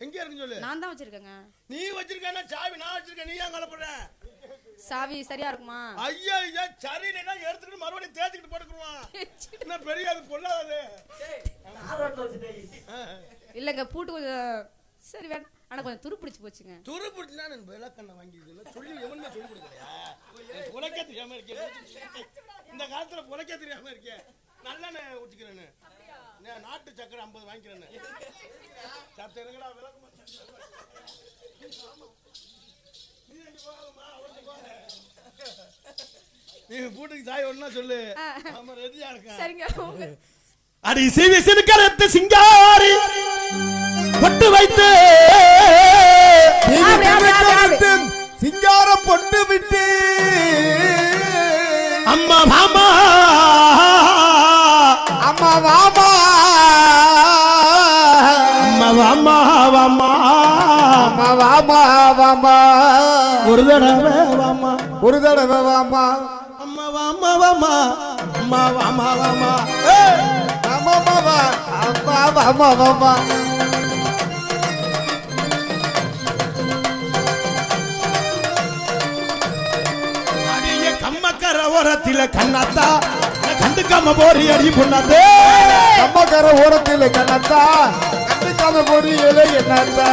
எங்க இருக்குன்னு சொல்லு. நான் தான் வச்சிருக்கேங்க. நீ வச்சிருக்கேன்னா சாவி நான் வச்சிருக்கேன். நீ ஏன் கலப்புற சாவி சரியா இருக்குமா? ஐயா ஐயா சரியில்லைன்னா எடுத்துக்கிட்டு மறுபடியும் தேய்ச்சிக்கிட்டு போட்டுக்குருவான் என்ன பெரிய அது பொல்லாதது இல்லைங்க பூட்டு கொஞ்சம் சரி வேணாம். ஆனா கொஞ்சம் துரு பிடிச்சு போச்சுங்க. துரு பிடிச்சினா நான் விளக்கண்ண வாங்கிடுது சொல்லி எவனுமே சொல்லி கொடுக்கலையா? புழைக்க தெரியாம இருக்கேன் இந்த காலத்துல புழைக்க தெரியாம இருக்கேன் நல்லெண்ணெய் ஊற்றிக்கிறேன்னு நான் நாட்டு சக்கரை ஐம்பது வாங்கிக்கிறேன்னு சாப்பிட்டு இருங்கடா விளக்கு நீ பூட்டுக்கு சாய் ஒன்னா சொல்லு ஆ. ஆமா ரெடியா இருக்கேன் சரிங்க உங்க- அடி சிவி சிறுக்கரத்து சிங்காரி பொட்டு வைத்து. சிங்கார பொட்டு விட்டு அம்மா மாமா வாமா வாமா. ஒரு தடவை வாமா. ஒரு தடவை வாமா. அம்மா வாமா வாமா. அம்மா வாமா வாமா! அம்மா வாமா அம்மா வாமா வாமா. கம்மக்கர ஓரத்தில கண்ணாத்தா. கண்டுக்காம போறி அடி பொண்ணாத்தே. அம்மக்கர ஓரத்தில் கண்ணத்தா. கண்டுக்காம பொரியல என்னத்தா.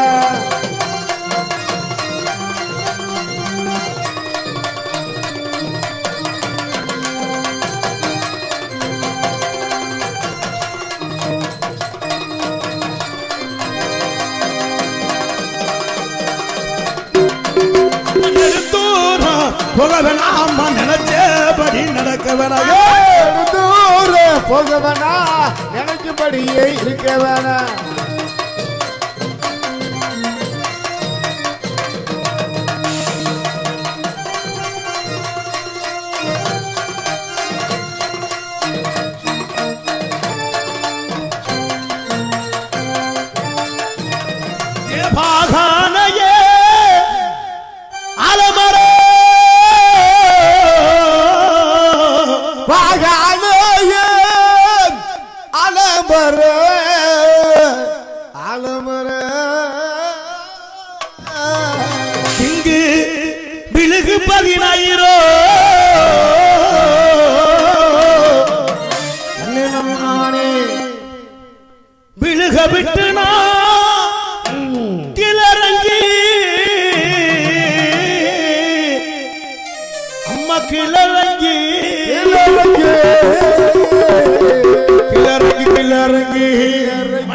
தூரம் போக வேணாமா நினைச்சபடி நடக்க வேணாம் தூர போக வேணா நினைக்கும்படியே இருக்க வேணாம்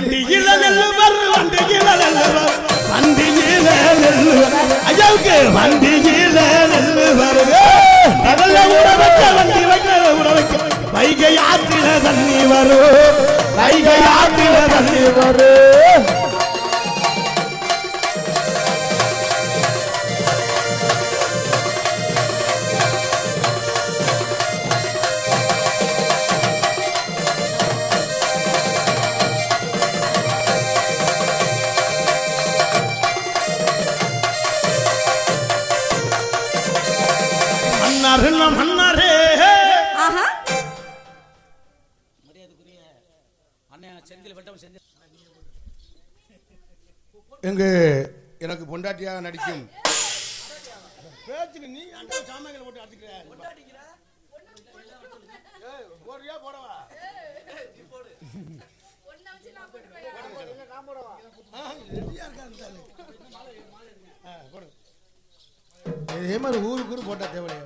வண்டியில நெல்லுவர் வண்டியில நெல்லுவர் வண்டியில நெல்லுவர் ஐயாவுக்கு வண்டியில நெல்லுவர் கடல்ல ஊற வைக்க வண்டி வைக்க ஊற வைக்க. வைகை ஆற்றில தண்ணி வரும். எங்க எனக்கு பொண்டாட்டியாக நடிக்கும். பேச்சுக்கு நீ அந்த சாமான்களை போட்டு அடிக்கிற ஏய், போடுறியா போடவா. இதே மாதிரி ஊருக்கு ஊரு போட்டா தேவையா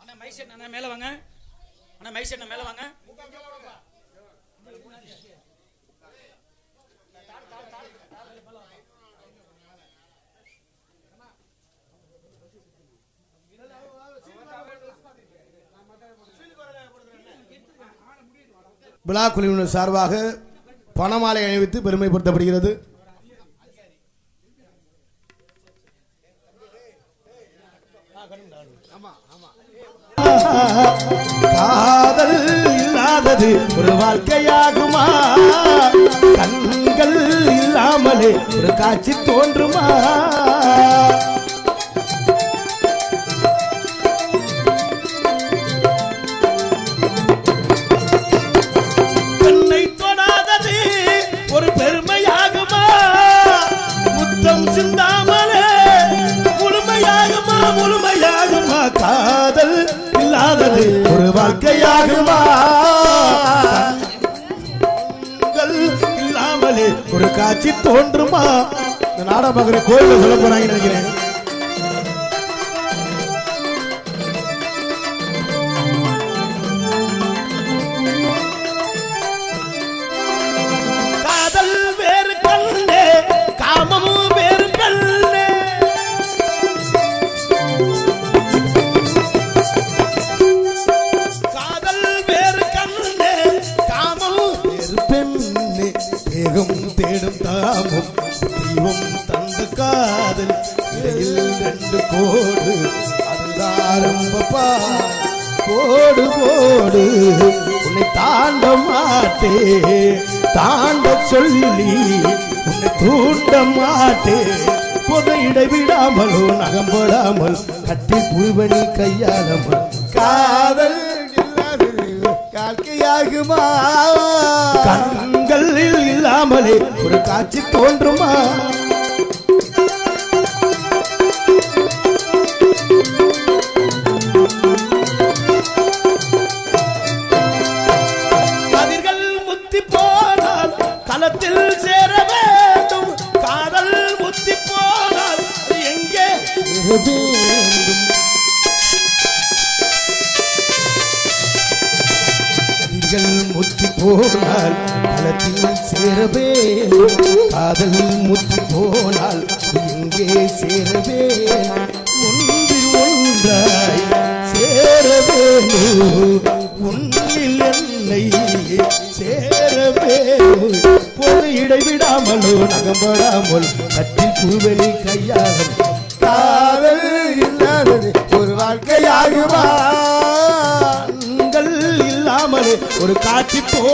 அண்ணா மைசெட் அண்ணா மேல வாங்க. அண்ணா மைசெட் அண்ணா மேல வாங்க. விழா குழுவினர் சார்பாக பணமாலை அணிவித்து பெருமைப்படுத்தப்படுகிறது. காதல் இல்லாதது ஒரு வாழ்க்கையாகுமா? கண்கள் இல்லாமலே ஒரு காட்சி தோன்றுமா? சிந்தாமலே. முழுமையாகுமா முழுமையாகுமா? காதல் இல்லாதது ஒரு வாழ்க்கையாகுமா? இல்லாமலே ஒரு காட்சி தோன்றுமா? இந்த நாடா பார்க்குற கோயிலில் சொல்ல போறாங்கன்னு நினைக்கிறேன். போடு. கோடு போடு. போடு உன்னை தாண்ட மாட்டே தாண்ட சொல்லி உன்னை தூண்ட மாட்டே பொது இடைவிடாமலோ நகம்படாமல் கட்டி புல்வனி கையாளமல். காதல் காக்கையாகுமா கண்கள் இல்லாமலே ஒரு காட்சி தோன்றுமா? கதிர்கள் முத்தி போனால் களத்தில் சேரவே. காதல் முத்தி போனால் எங்கே சேரவே. ஒன்றில் ஒன்றாய் சேரவே. ஒன்றில் என்னை சேரவே. பொது இடைவிடாமலோ நகம்படாமல் கட்டி பூவெளி கையாக ஒரு காட்சி போ